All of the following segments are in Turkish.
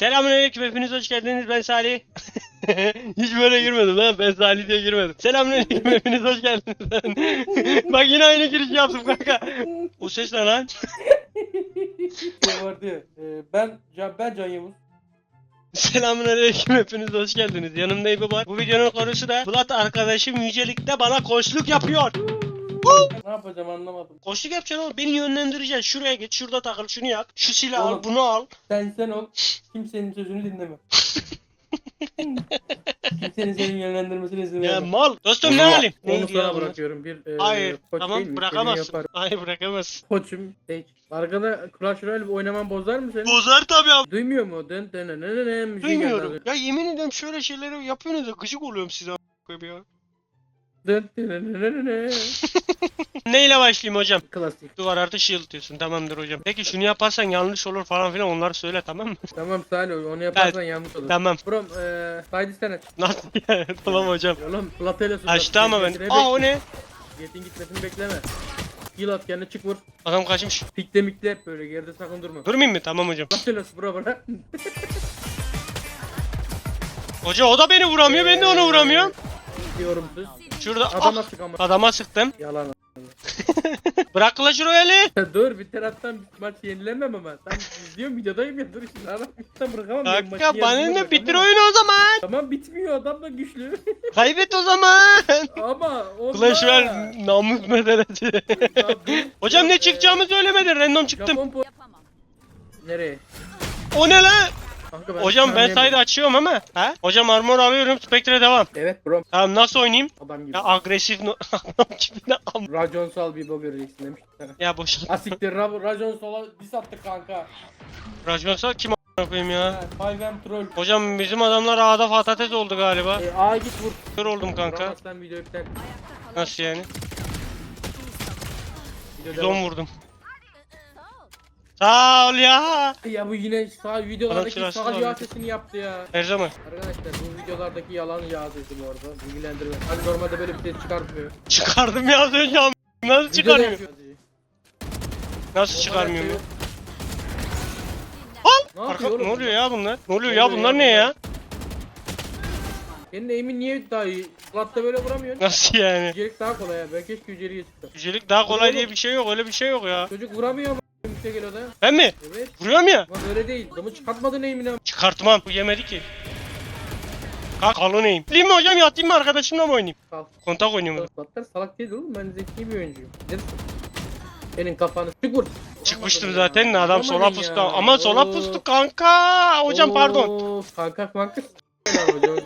Selamünaleyküm hepiniz hoş geldiniz ben Salih. Hiç böyle girmedim lan ben Salih diye girmedim. Selamünaleyküm hepiniz hoş geldiniz. Bak yine aynı giriş yaptım kanka. O ses ne lan? şey vardı ya. e, ben Can, ben Can Yavuz. Selamünaleyküm hepiniz hoş geldiniz. Yanımda İbo var. Bu videonun konusu da Bulat arkadaşım yücelikte bana koçluk yapıyor. Ne yapacağım anlamadım. Koçluk yapacaksın oğlum beni yönlendireceksin. Şuraya git şurada takıl şunu yap. Şu silahı al Oğlum. bunu al. Sen sen ol. Kimsenin sözünü dinleme. Kimsenin senin yönlendirmesine izin Ya verme. mal. Dostum ne alayım? Onu Neydi ya sana bunlar? bırakıyorum. Bir e, Hayır koç tamam değil mi? bırakamazsın. Yapar. Hayır bırakamazsın. Koçum. Seç. Arkada Clash Royale oynaman bozar mı seni? Bozar tabii abi. Duymuyor mu? Dın dın müziği geldi az Duymuyorum. önce. Ya yemin ediyorum şöyle şeyleri yapıyorsunuz da gıcık oluyorum size a**ayım ya. Neyle başlayayım hocam? Klasik. Duvar artı shield diyorsun tamamdır hocam. Peki şunu yaparsan yanlış olur falan filan onları söyle tamam mı? Tamam Salih onu yaparsan yanlış olur. tamam. Brom eee haydi sen aç. Nasıl ya? tamam hocam. Oğlum Platelo sus. Açtı ama ben. Aa o ne? Yetin gitmesini bekleme. Heal at kendine çık vur. Adam kaçmış. Pikle mikle hep böyle geride sakın durma. Durmayayım mı? Tamam hocam. Platelos bro bro. Hoca o da beni vuramıyor ben de onu vuramıyorum. Yorumsuz. Şurada Adama ah, sık ama. adama sıktım. Yalan. Bırak Clash Royale'i. dur bir taraftan bir maç yenilemem ama. Sen izliyorum videodayım ya dur şimdi bir bırakamam. Kanka bana ne bitir oyunu o zaman. Tamam bitmiyor adam da güçlü. Kaybet o zaman. ama onda. Clash Royale namus meselesi. Hocam ne çıkacağımı söylemedin. Random çıktım. Nereye? O ne lan? Kanka Hocam ben sayda açıyorum ama. Ha? Hocam armor alıyorum. Spectre devam. Evet bro Tamam nasıl oynayayım? adam gibi. Ya agresif no... Adam gibi ne am- Raconsal bir bo göreceksin sana. Ya boş. Asiktir Ra Raconsal'a dis attık kanka. Rajonsal kim a**ına koyayım ya? Ha, 5M troll. Hocam bizim adamlar A'da patates oldu galiba. E, A'ya git vur. Kör oldum kanka. Vuramazsan video iptal. Nasıl yani? Video 110 devam. vurdum. Sağ ol ya. Ya bu yine sağ videolardaki şurası sağ var. yağ sesini yaptı ya. Her zaman. Arkadaşlar bu videolardaki yalan bu arada. Bilgilendirme. Hani normalde böyle bir ses çıkartmıyor. Çıkardım ya az önce am- Nasıl çıkarmıyor? Nasıl çıkarmıyor Orada bu? Ne Arka, yapıyor oğlum? ne oluyor ya bunlar? Ne oluyor ya bunlar ya ne ya? Senin eğimin niye daha iyi? Flat'ta böyle vuramıyorsun. Nasıl yani? Yücelik daha kolay ya. Ben keşke yüceliğe çıksam. Yücelik daha kolay diye bir şey yok öyle bir şey yok ya. Çocuk vuramıyor ama yüksek eloda. Ben mi? Evet. Vuruyorum ya. Lan öyle değil. Adamı çıkartmadın eğimine. Çıkartmam. Bu yemedi ki. Kalk kalın neyim? Bileyim mi hocam yatayım mı arkadaşımla mı oynayayım? Kal. Kontak oynuyorum. Flatlar salak değil oğlum. Ben zeki bir oyuncuyum. Bilirsin. Senin kafanı çık vur. Çıkmıştım zaten de adam sola pustu. Ama sola pustu kanka. Hocam pardon. Oo, Kanka kanka s***ler hocam.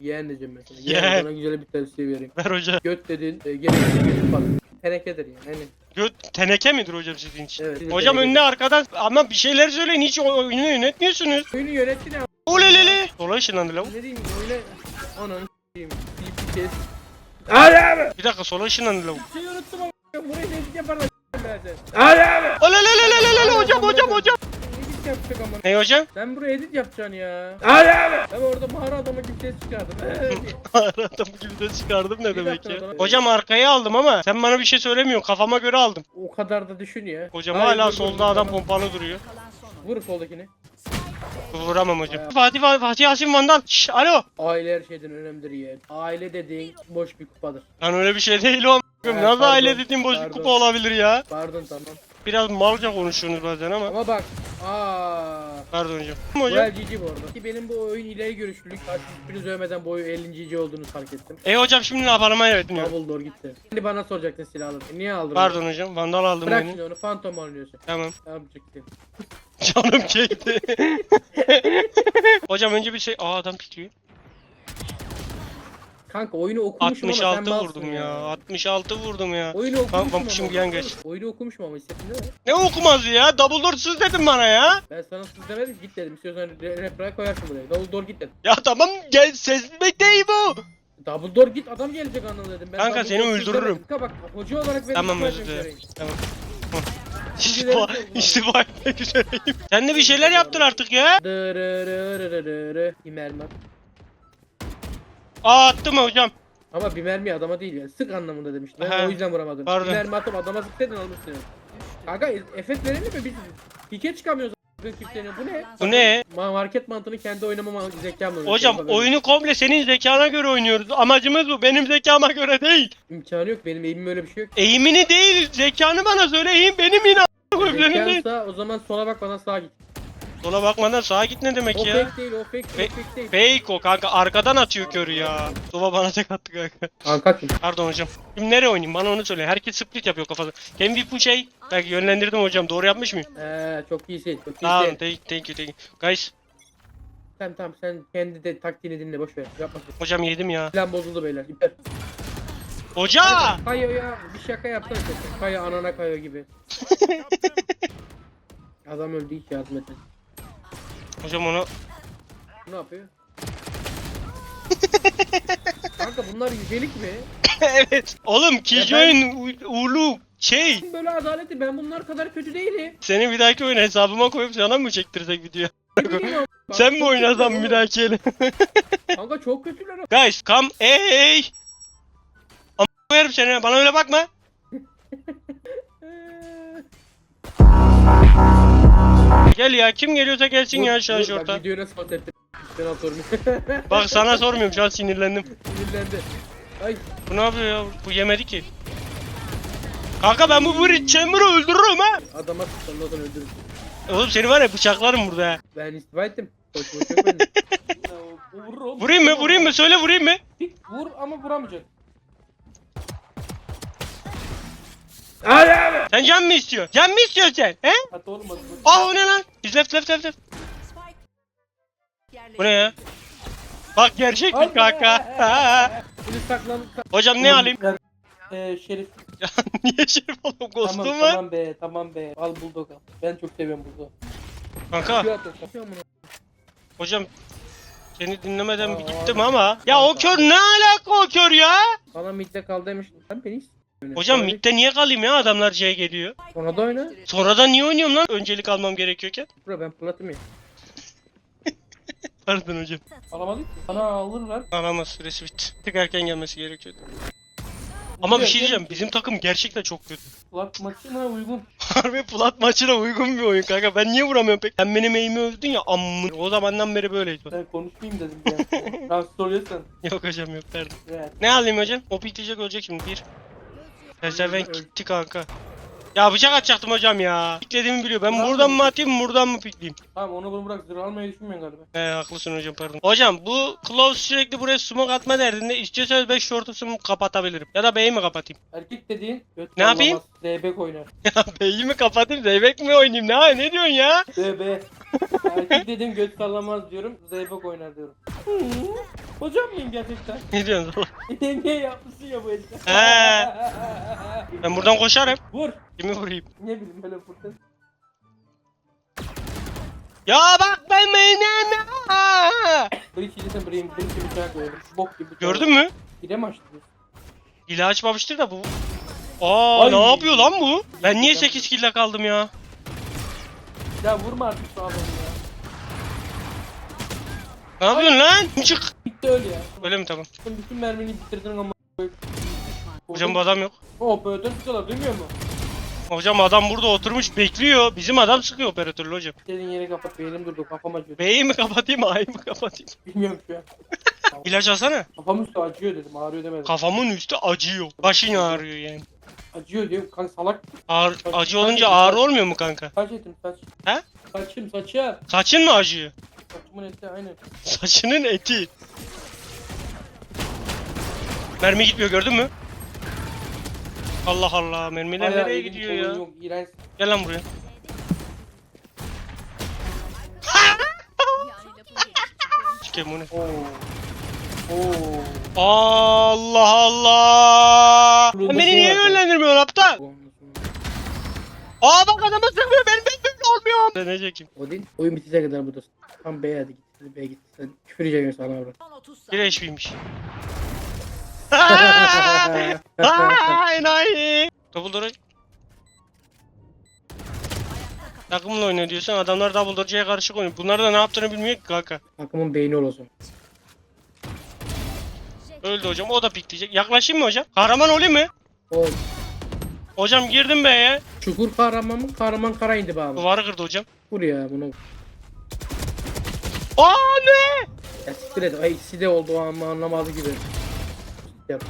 Yeğen diyeceğim mesela. Yeğen sana güzel bir tavsiye vereyim. Ver hoca. Göt dedin, e, gene dedin bak. Tenekedir yani. Hani. Göt teneke midir hocam sizin için? Evet. Hocam teneke. önüne arkadan ama bir şeyler söyleyin hiç oyunu yönetmiyorsunuz. Oyunu yönetti ne? Olelele. Sola ışınlandı lan. Ne diyeyim oyuna ananı s**eyim. Bir bir kes. Hadi abi. Bir dakika sola ışınlandı lan. Şey unuttum ama burayı ne yaparlar ben sen. Hadi abi. Olelelelelele hocam hocam hocam. Edit yapacak ama. Ne hocam? Sen buraya edit yapacaksın ya. Hadi abi. Ben orada mağara adamı gibi ses çıkardım. Adam gibi de çıkardım ne Bir demek ya. Hocam arkaya aldım ama sen bana bir şey söylemiyorsun. Kafama göre aldım. o kadar da düşün ya. Hocam Hayır, hala dur, solda dur, adam pompalı duruyor. Vur soldakini. Vuramam hocam. Fatih Fatih, Fatih Yasin Vandal. Şş, alo. Aile her şeyden önemlidir yeğen. Aile dediğin boş bir kupadır. Lan öyle bir şey değil o. Nasıl pardon, aile dediğin boş bir pardon. kupa olabilir ya? Pardon tamam. Biraz malca konuşuyorsunuz bazen ama. Ama bak. Aa. Pardon hocam. Bu Hocam. el GG bu arada. Ki benim bu oyun ileri görüşlülük. Artık hiçbiriniz övmeden boyu 50. GG olduğunu fark ettim. E hocam şimdi ne yapalım evet. Double door gitti. Şimdi bana soracaktın silahları. E, Niye aldın? Pardon hocam. Vandal aldım Bırak beni. şimdi onu. Phantom oynuyorsun. Tamam. Tamam çıktı. Canım çekti. hocam önce bir şey. Aa adam pikliyor. Kanka oyunu okumuşum ama sen 66 malsın vurdum ya. 66 vurdum ya. Oyunu okumuşum vampuşum ama. giyen geç. Oyunu okumuşum ama hissettin değil mi? Ne okuması ya? Double door siz dedin bana ya. Ben sana siz demedim git dedim. İstiyorsan re- reply koyarsın buraya. Double door git dedim. Ya tamam gel ses değil bu. Double door git adam gelecek anlamı dedim. Ben Kanka, seni öldürürüm. Kanka bak hoca olarak benim Tamam özür dilerim. Tamam. İstifa, istifa etmek üzereyim. Sen de bir şeyler yaptın artık ya. Dırırırırırırı. Bir Aa attım hocam. Ama bir mermi adama değil ya. Sık anlamında demiştim. Ben Aha. o yüzden vuramadım. Pardon. Bir mermi atıp adama sıksaydın almışsın. Kanka efekt verelim mi biz? Pike çıkamıyoruz. Bu ne? Bu ne? Ma market mantığını kendi oynamama zekamla. Hocam Yapamıyorum. oyunu komple senin zekana göre oynuyoruz. Amacımız bu. Benim zekama göre değil. İmkanı yok benim eğimim öyle bir şey yok. Eğimini değil. Zekanı bana söyle. Eğim benim yine. a**ına koyayım, Senin değil. Zekansa o zaman sola bak bana sağa git. Sola bakmadan sağa git ne demek O ya? fake değil o fake, o fake değil. Fake o kanka. Arkadan atıyor körü ya. Sova bana tek attı kanka. Kanka kim? Pardon hocam. Şimdi nereye oynayayım? Bana onu söyle. Herkes split yapıyor kafada. Can push A? Belki yönlendirdim hocam. Doğru yapmış mıyım? Eee çok iyisin çok Tamam. iyisin. Thank, thank you, thank you. Guys. Tamam tamam sen kendi de taktiğini dinle boş ver. Yapma. Hocam yedim ya. Plan bozuldu beyler. İper. Hoca! Kayo ya bir şaka yapsana. Kayo anana kayo gibi. Adam öldü hiç yardım etmedi. Hocam onu... Ne yapıyor? Kanka bunlar yücelik mi? evet. Oğlum Killjoy'un u- uğurlu şey. Böyle adaleti ben bunlar kadar kötü değilim. Seni bir dahaki oyuna hesabıma koyup sana mı çektirsek video? Ne bileyim ama. Sen mi oynasan bir dahaki oğlum. Kanka çok kötüler. ama. Guys come hey. Ama koyarım seni. Bana öyle bakma. Eee, Gel ya kim geliyorsa gelsin ya bak şorta. Videoyu nasıl pas ettim? Atıyorum. Bak sana sormuyorum şu an sinirlendim. Sinirlendi. Ay Bu ne yapıyor ya? Bu yemedi ki. Kanka ben bu Brit Chamber'ı öldürürüm ha. adama sıçtan zaten öldürürüm. Oğlum seni var ya bıçaklarım burada ha. Ben istifa ettim. Koç koç yok bende. Vurur oğlum. Vurayım mı? Vurayım mı? Söyle vurayım mı? Vur ama vuramayacaksın. Hadi abi. Sen can mı istiyorsun? Can mı istiyorsun sen? He? Hadi. Aa o ne lan? Biz left left left left. Bu ne ya? Bak gerçeklik kanka. Bunu saklan. Hocam ne alayım? Eee Şerif. Ya niye şerif oğlum? Tamam Kostüm var. tamam be tamam be. Al bulldog al. Ben çok seviyorum bulldog. Kanka hocam seni dinlemeden bir gittim ama. Ya o kör ne alaka o kör ya? Bana midde kal demiştin. Sen beni. Hocam Sonra- midde niye kalayım ya adamlar C geliyor. Sonra da oyna. Sonradan niye oynuyorum lan? Öncelik almam gerekiyorken. Bro ben platım ya. Pardon hocam. Alamadık ki. Sana alırlar. Alamaz süresi bitti. Tık erken gelmesi gerekiyordu. Ama bir şey diyeceğim bizim takım gerçekten çok kötü. Plat maçına uygun. Harbi plat maçına uygun bir oyun kanka. Ben niye vuramıyorum pek? Sen benim eğimi övdün ya amın. O zamandan beri böyleydi. Ben konuşmayayım dedim ya. Rahatsız oluyorsan. Yok hocam yok pardon. Evet. Ne alayım hocam? O bitecek ölecek şimdi bir. Pezevenk gitti kanka. Ya bıçak atacaktım hocam ya. Piklediğimi biliyor. Ben buradan mı atayım buradan mı pikleyeyim? Tamam onu bunu bırak. Zırh almayı düşünmüyorsun galiba. He haklısın hocam pardon. Hocam bu Close sürekli buraya smoke atma derdinde istiyorsanız 5 short'u smoke kapatabilirim. Ya da B'yi mi kapatayım? Erkek dediğin göt Ne yapayım? sallamaz. DB oynar. Ya B'yi mi kapatayım Zeybek mi oynayayım? Ne, ne diyorsun ya? DB. Erkek dediğin göt sallamaz diyorum. Zeybek oynar diyorum. Hocam mıyım gerçekten? Ne diyorsun oğlum? Niye yapmışsın ya bu herifler? He. Ben buradan koşarım. Vur. Kimi vurayım? Ne bileyim böyle fırtın. Ya bak ben benim Brick yiyeceksen Brick'in Brick'in bıçağı koyalım. Bok gibi. bıçağı. Gördün mü? Hile mi açtı bu? Hile açmamıştır da bu. Aa Ay. ne yapıyor lan bu? Ben niye 8 kill'le kaldım ya? Ya vurma artık şu adamı ya. Ne yapıyorsun lan? Çık. Bitti öyle ya. Öyle mi tamam? Sen bütün mermini bitirdin ama. Hocam bu adam yok. Operatör sıkıyorlar duymuyor mu? Hocam adam burada oturmuş bekliyor. Bizim adam sıkıyor operatörlü hocam. Senin yere kapat beynim durdu kafam acıyor. B'yi mi kapatayım A'yı mı kapatayım? Bilmiyorum şu an. İlaç alsana. Kafam üstü acıyor dedim ağrıyor demedim. Kafamın üstü acıyor. Başın ağrıyor yani. acıyor diyorum kanka salak. Ağır, acı olunca ağrı olmuyor mu kanka? Saç etim saç. He? Saçım saçı. Saçın mı acıyor? Saçımın eti aynen. Saçının eti. Mermi gitmiyor gördün mü? Allah Allah mermiler Bayağı nereye gidiyor ya? Yok, iğrenç. Gel lan buraya. Çıkayım bunu. Oo. Oo. Allah Allah. Şurada Beni niye yönlendirmiyorsun aptal? Aa bak adamı sıkmıyor benim ben olmuyor. Ben ne çekeyim? Odin oyun bitecek kadar buradasın. Tam B'ye hadi git. Hadi B'ye git. Sen küfür yiyeceksin sana avrat. Bir HP'ymiş. Aa enayi. Double door'a... Takımla oynuyor diyorsan adamlar double door'cıya karışık oynuyor. Bunlar da ne yaptığını bilmiyor ki kanka. Takımın beyni ol o zaman. Öldü hocam o da pikleyecek. Yaklaşayım mı hocam? Kahraman olayım mı? Ol. Hocam girdim be ya. Çukur kahraman mı? Kahraman kara indi bağımı. Duvarı kırdı hocam. Vur ya bunu. Aa ne? Ya siktir et. Ay ikisi de oldu ama anlamadı gibi. Yaptı.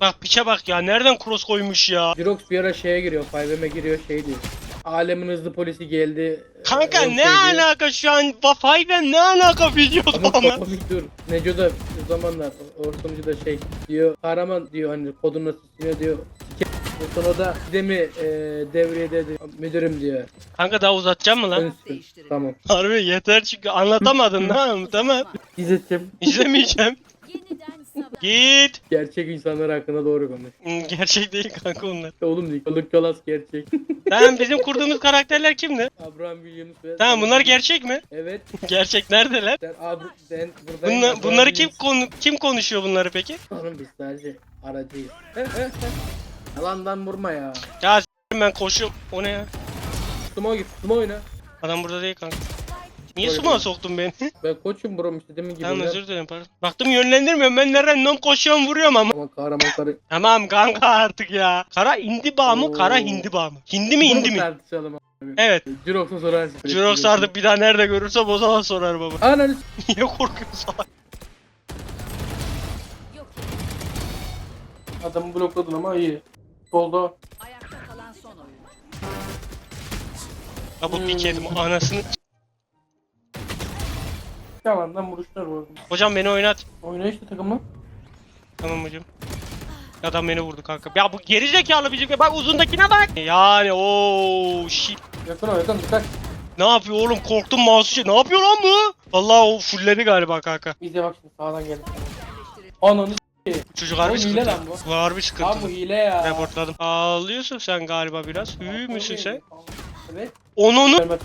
Bak piçe bak ya nereden cross koymuş ya. Jirox bir ara şeye giriyor. 5M'e giriyor şey diyor. Alemin hızlı polisi geldi. Kanka Ee, ne alaka şu an Vafay'den ne alaka video Ama ama. komik dur. Neco da o zamanlar ortamcı da şey diyor. Kahraman diyor hani kodunu nasıl siliyor diyor. Sonra da de mi e, devreye dedi müdürüm diyor. Kanka daha uzatacağım mı lan? Tamam. Harbi yeter çünkü anlatamadın tamam tamam. İzleteceğim. İzlemeyeceğim. Yeniden. Git. Gerçek insanlar hakkında doğru konuş. Hmm, Gerçek değil kanka onlar. Oğlum değil. Yoluk yolas gerçek. Tamam bizim kurduğumuz karakterler kimdi? Abraham Williams ve... Tamam bunlar gerçek mi? Evet. Gerçek neredeler? Sen, Abr sen buradayım. Bunlar, Abraham bunları kim konu kim konuşuyor bunları peki? Oğlum biz sadece aracıyız. He, he, he. Yalandan vurma ya. Ya s**tim ben koşuyorum. O ne ya? Sumo git. Sumo oyna. Adam burada değil kanka. Niye mi? soktun beni? Ben koçum brom işte demin gibi. tamam oyna. özür dilerim pardon. Baktım yönlendirmiyorum ben nereden non koşuyorum vuruyorum ama. Ama kahraman karı. Tamam kanka artık ya. Kara indiba mı kara Oo. hindiba mı? Hindi mi indi Bunu mi? tartışalım. Evet. Jirox'u sorarsın. Jirox artık bir daha nerede görürsem o zaman sorar baba. Ananı s- Niye korkuyorsun salak? Adamı blokladın ama iyi. Solda. Ayakta kalan son oyuncu. Ya bu yedim anasını. Yalandan vuruşlar var. Hocam beni oynat. Oyna işte takımla. Tamam hocam. Adam beni vurdu kanka. Ya bu geri zekalı bizim. Bak uzundakine bak. Yani o shit. Yakın o yakın dikkat. Ne yapıyor oğlum? Korktum mouse'u. Ne yapıyor lan bu? Vallahi o fulledi galiba kanka. Bize bak şimdi sağdan geldi. Ananı. Bu çocuk harbi Oğlum hile sıkıntı. lan bu. Bu harbi Abi bu sıkıntı. hile ya. Reportladım. Ağlıyorsun sen galiba biraz. Hü müsün sen? Evet. Onunu. Vermez.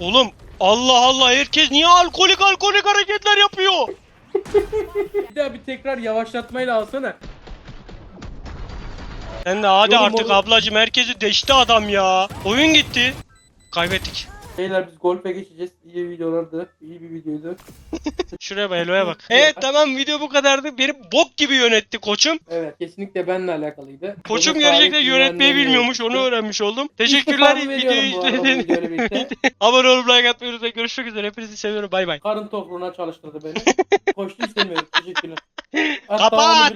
Oğlum Allah Allah herkes niye alkolik alkolik hareketler yapıyor? Bir daha bir tekrar yavaşlatmayla alsana. Sen de hadi Yorum artık olur. ablacım herkesi deşti adam ya. Oyun gitti. Kaybettik. Beyler biz golfe geçeceğiz. İyi videolardı. İyi bir videoydu. Şuraya bak Elo'ya bak. Evet tamam video bu kadardı. Beni bok gibi yönetti koçum. Evet kesinlikle benimle alakalıydı. Koçum Burada gerçekten yönetmeyi bilmiyormuş onu öğrenmiş oldum. Teşekkürler İstifamı videoyu veriyorum bu arada bu videoyla izlediğiniz birlikte. Abone olup like atmayı unutmayın. Görüşmek üzere. Hepinizi seviyorum. Bay bay. Karın tokluğuna çalıştırdı beni. Koştu istemiyorum. Teşekkürler. Hatta Kapat! bile